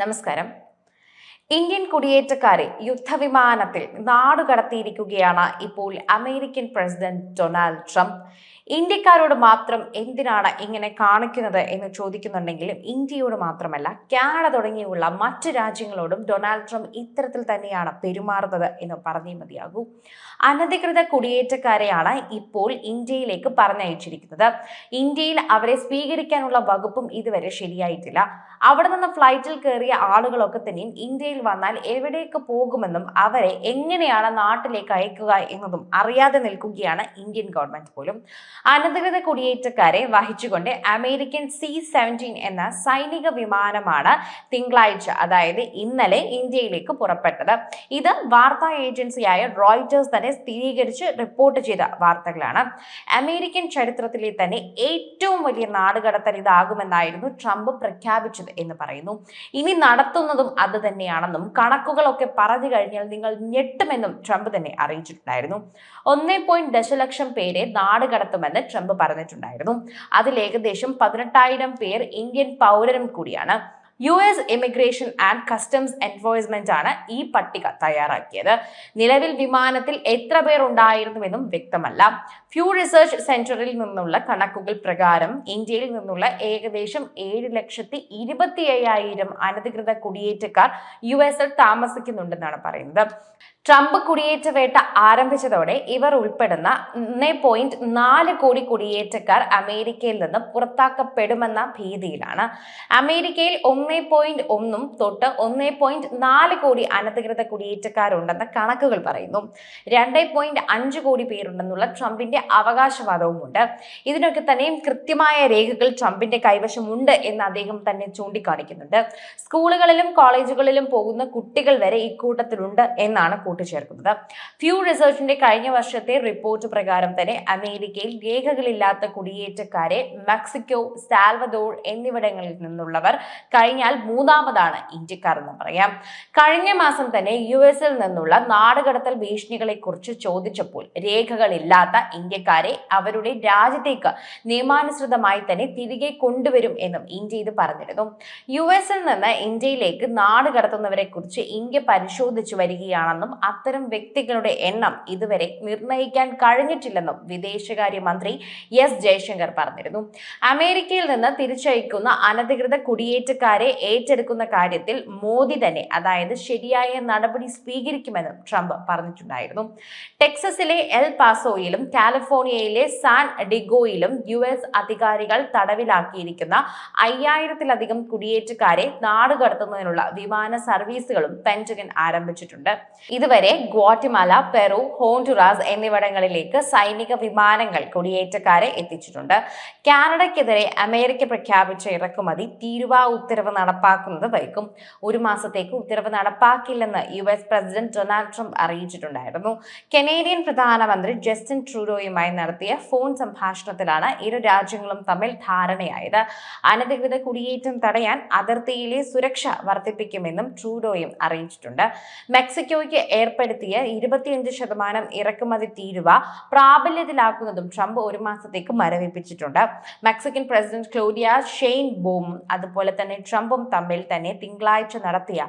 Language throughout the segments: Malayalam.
നമസ്കാരം. ഇന്ത്യൻ കുടിയേറ്റക്കാരെ യുദ്ധവിമാനത്തിൽ നാടുകടത്തിയിരിക്കുകയാണ് ഇപ്പോൾ അമേരിക്കൻ പ്രസിഡന്റ് ഡൊണാൾഡ് ട്രംപ്. ഇന്ത്യക്കാരോട് മാത്രം എന്തിനാണ് ഇങ്ങനെ കാണിക്കുന്നത് എന്ന് ചോദിക്കുന്നുണ്ടെങ്കിലും ഇന്ത്യയോട് മാത്രമല്ല കാനഡ തുടങ്ങിയുള്ള മറ്റ് രാജ്യങ്ങളോടും ഡൊണാൾഡ് ട്രംപ് ഇത്തരത്തിൽ തന്നെയാണ് പെരുമാറുന്നത് എന്ന് പറഞ്ഞേ മതിയാകൂ. അനധികൃത കുടിയേറ്റക്കാരെയാണ് ഇപ്പോൾ ഇന്ത്യയിലേക്ക് പറഞ്ഞയച്ചിരിക്കുന്നത്. ഇന്ത്യയിൽ അവരെ സ്വീകരിക്കാനുള്ള വകുപ്പും ഇതുവരെ ശരിയായിട്ടില്ല. അവിടെ നിന്ന് ഫ്ലൈറ്റിൽ കയറിയ ആളുകളൊക്കെ തന്നെയും ഇന്ത്യയിൽ വന്നാൽ എവിടേക്ക് പോകുമെന്നും അവരെ എങ്ങനെയാണ് നാട്ടിലേക്ക് അയക്കുക എന്നതും അറിയാതെ നിൽക്കുകയാണ് ഇന്ത്യൻ ഗവൺമെന്റ് പോലും. അനധികൃത കുടിയേറ്റക്കാരെ വഹിച്ചുകൊണ്ട് അമേരിക്കൻ സി സെവന്റീൻ എന്ന സൈനിക വിമാനമാണ് തിങ്കളാഴ്ച അതായത് ഇന്നലെ ഇന്ത്യയിലേക്ക് പുറപ്പെട്ടത്. ഇത് വാർത്താ ഏജൻസിയായ റോയിറ്റേഴ്സ് തന്നെ സ്ഥിരീകരിച്ച് റിപ്പോർട്ട് ചെയ്ത വാർത്തകളാണ്. അമേരിക്കൻ ചരിത്രത്തിലെ തന്നെ ഏറ്റവും വലിയ നാടുകടത്തൽ ഇതാകുമെന്നായിരുന്നു ട്രംപ് പ്രഖ്യാപിച്ചത് എന്ന് പറയുന്നു. ഇനി നടത്തുന്നതും അത് തന്നെയാണെന്നും കണക്കുകളൊക്കെ പറഞ്ഞു കഴിഞ്ഞാൽ നിങ്ങൾ ഞെട്ടുമെന്നും ട്രംപ് തന്നെ അറിയിച്ചിട്ടുണ്ടായിരുന്നു. ഒന്നേ പോയിന്റ് ദശലക്ഷം പേരെ നാട് കടത്തുമെന്ന് ട്രംപ് പറഞ്ഞിട്ടുണ്ടായിരുന്നു. അതിൽ ഏകദേശം പതിനെട്ടായിരം പേർ ഇന്ത്യൻ പൗരരും കൂടിയാണ്. U S immigration and customs enforcement ആണ് ഈ പട്ടിക തയ്യാറാക്കിയത്. നിലവിൽ വിമാനത്തിൽ എത്ര പേർ ഉണ്ടായിരുന്നുവെന്നും വ്യക്തമല്ല. ഫ്യൂ റിസർച്ച് സെന്ററിൽ നിന്നുള്ള കണക്കുകൾ പ്രകാരം ഇന്ത്യയിൽ നിന്നുള്ള ഏകദേശം ഏഴ് ലക്ഷത്തി ഇരുപത്തി അയ്യായിരം അനധികൃത കുടിയേറ്റക്കാർ യു എസിൽ താമസിക്കുന്നുണ്ടെന്നാണ് പറയുന്നത്. ട്രംപ് കുടിയേറ്റ വേട്ട ആരംഭിച്ചതോടെ ഇവർ ഉൾപ്പെടുന്ന ഒന്നേ പോയിന്റ് നാല് കോടി കുടിയേറ്റക്കാർ അമേരിക്കയിൽ നിന്ന് പുറത്താക്കപ്പെടുമെന്ന ഭീതിയിലാണ്. അമേരിക്കയിൽ ഒന്നേ പോയിന്റ് ഒന്നും തൊട്ട് ഒന്നേ പോയിന്റ് നാല് കോടി അനധികൃത കുടിയേറ്റക്കാരുണ്ടെന്ന കണക്കുകൾ പറയുന്നു. രണ്ടേ പോയിന്റ് അഞ്ച് കോടി പേരുണ്ടെന്നുള്ള ട്രംപിന്റെ അവകാശവാദവുമുണ്ട്. ഇതിനൊക്കെ തന്നെയും കൃത്യമായ രേഖകൾ ട്രംപിന്റെ കൈവശമുണ്ട് എന്ന് അദ്ദേഹം തന്നെ ചൂണ്ടിക്കാണിക്കുന്നുണ്ട്. സ്കൂളുകളിലും കോളേജുകളിലും പോകുന്ന കുട്ടികൾ വരെ ഇക്കൂട്ടത്തിലുണ്ട് എന്നാണ് കൂട്ടിച്ചേർക്കുന്നത്. ഫ്യൂ റിസർച്ചിന്റെ കഴിഞ്ഞ വർഷത്തെ റിപ്പോർട്ട് പ്രകാരം തന്നെ അമേരിക്കയിൽ രേഖകളില്ലാത്ത കുടിയേറ്റക്കാരെ മെക്സിക്കോ സാൽവദോർ എന്നിവിടങ്ങളിൽ നിന്നുള്ളവർ കഴിഞ്ഞാൽ മൂന്നാമതാണ് ഇന്ത്യക്കാർ എന്ന് പറയാം. കഴിഞ്ഞ മാസം തന്നെ യു എസിൽ നിന്നുള്ള നാടുകടത്തൽ ഭീഷണികളെ കുറിച്ച് ചോദിച്ചപ്പോൾ രേഖകളില്ലാത്ത ഇന്ത്യക്കാരെ അവരുടെ രാജ്യത്തേക്ക് നിയമാനുസൃതമായി തന്നെ തിരികെ കൊണ്ടുവരും എന്നും ഇന്ത്യ ഇത് പറഞ്ഞിരുന്നു. യു എസിൽ നിന്ന് ഇന്ത്യയിലേക്ക് നാട് കടത്തുന്നവരെ കുറിച്ച് ഇന്ത്യ പരിശോധിച്ചു വരികയാണെന്നും അത്തരം വ്യക്തികളുടെ എണ്ണം ഇതുവരെ നിർണയിക്കാൻ കഴിഞ്ഞിട്ടില്ലെന്നും വിദേശകാര്യമന്ത്രി എസ് ജയശങ്കർ പറഞ്ഞിരുന്നു. അമേരിക്കയിൽ നിന്ന് തിരിച്ചയക്കുന്ന അനധികൃത കുടിയേറ്റക്കാരെ ഏറ്റെടുക്കുന്ന കാര്യത്തിൽ മോദി തന്നെ അതായത് ശരിയായ നടപടി സ്വീകരിക്കുമെന്നും ട്രംപ് പറഞ്ഞിട്ടുണ്ടായിരുന്നു. ടെക്സസിലെ എൽ പാസോയിലും കാലിഫോർണിയയിലെ സാൻ ഡിഗോയിലും യു എസ് അധികാരികൾ തടവിലാക്കിയിരിക്കുന്ന അയ്യായിരത്തിലധികം കുടിയേറ്റക്കാരെ നാടുകടത്തുന്നതിനുള്ള വിമാന സർവീസുകളും പെന്റഗൻ ആരംഭിച്ചിട്ടുണ്ട്. ഇതുവരെ ഗ്വാട്ടിമാല പെറു ഹോണ്ടുറാസ് എന്നിവിടങ്ങളിലേക്ക് സൈനിക വിമാനങ്ങൾ കുടിയേറ്റക്കാരെ എത്തിച്ചിട്ടുണ്ട്. കാനഡയ്ക്കെതിരെ അമേരിക്ക പ്രഖ്യാപിച്ച ഇറക്കുമതി തീരുവ ഉത്തരവ് നടപ്പാക്കുന്നത് വൈകും. ഒരു മാസത്തേക്ക് ഉത്തരവ് നടപ്പാക്കില്ലെന്ന് U S president Donald Trump അറിയിച്ചിട്ടുണ്ടായിരുന്നു. Canadian പ്രധാനമന്ത്രി ജസ്റ്റിൻ ട്രൂഡോയുമായി നടത്തിയ ഫോൺ സംഭാഷണത്തിലാണ് ഇരു രാജ്യങ്ങളും തമ്മിൽ ധാരണയായത്. അനധികൃത കുടിയേറ്റം തടയാൻ അതിർത്തിയിലെ സുരക്ഷ വർദ്ധിപ്പിക്കുമെന്നും ട്രൂഡോയും അറിയിച്ചിട്ടുണ്ട്. മെക്സിക്കോയ്ക്ക് ഏർപ്പെടുത്തിയ ഇരുപത്തിയഞ്ച് ശതമാനം ഇറക്കുമതി തീരുവ പ്രാബല്യത്തിലാക്കുന്നതും ട്രംപ് ഒരു മാസത്തേക്ക് മരവിപ്പിച്ചിട്ടുണ്ട്. Mexican president Claudia Sheinbaum അതുപോലെ തന്നെ ട്രംപും തമ്മിൽ തന്നെ തിങ്കളാഴ്ച നടത്തിയ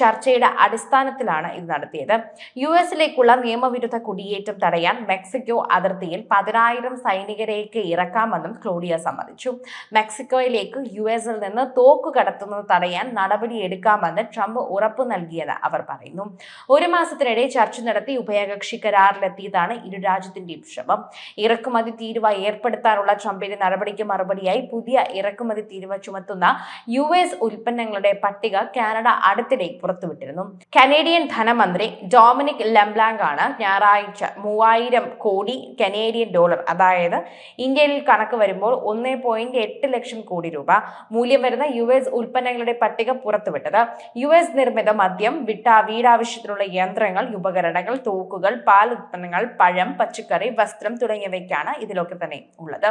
ചർച്ചയുടെ അടിസ്ഥാനത്തിലാണ് ഇത് നടത്തിയത്. യു എസിലേക്കുള്ള നിയമവിരുദ്ധ കുടിയേറ്റം തടയാൻ മെക്സിക്കോ അതിർത്തിയിൽ പതിനായിരം സൈനികരേക്ക് ഇറക്കാമെന്നും ക്ലോഡിയ സമ്മതിച്ചു. മെക്സിക്കോയിലേക്ക് യു എസിൽ നിന്ന് തോക്ക് കടത്തുന്നത് തടയാൻ നടപടിയെടുക്കാമെന്ന് ട്രംപ് ഉറപ്പു നൽകിയെന്ന് അവർ പറയുന്നു. ഒരു മാസത്തിനിടെ ചർച്ച നടത്തി ഉഭയകക്ഷി കരാറിലെത്തിയതാണ് ഇരു രാജ്യത്തിന്റെയും ശ്രമം. ഇറക്കുമതി തീരുവ ഏർപ്പെടുത്താനുള്ള ട്രംപിന്റെ നടപടിക്ക് മറുപടിയായി പുതിയ ഇറക്കുമതി തീരുവ ചുമത്തുന്ന യു എസ് ഉൽപ്പന്നങ്ങളുടെ പട്ടിക കാനഡ അടുത്തിടെ പുറത്തുവിട്ടിരുന്നു. കനേഡിയൻ ധനമന്ത്രി ഡൊമിനിക് ലംബ്ലാങ് ആണ് ഞായറാഴ്ച മൂവായിരം കോടി കനേഡിയൻ ഡോളർ അതായത് ഇന്ത്യയിൽ കണക്ക് വരുമ്പോൾ ഒന്നേ പോയിന്റ് എട്ട് ലക്ഷം കോടി രൂപ മൂല്യം വരുന്ന യു എസ് ഉൽപ്പന്നങ്ങളുടെ പട്ടിക പുറത്തുവിട്ടത്. യു എസ് നിർമ്മിത മദ്യം വിട്ട വീടാവശ്യത്തിനുള്ള യന്ത്രങ്ങൾ ഉപകരണങ്ങൾ തോക്കുകൾ പാൽ ഉൽപ്പന്നങ്ങൾ പഴം പച്ചക്കറി വസ്ത്രം തുടങ്ങിയവയ്ക്കാണ് ഇതിലൊക്കെ തന്നെ ഉള്ളത്.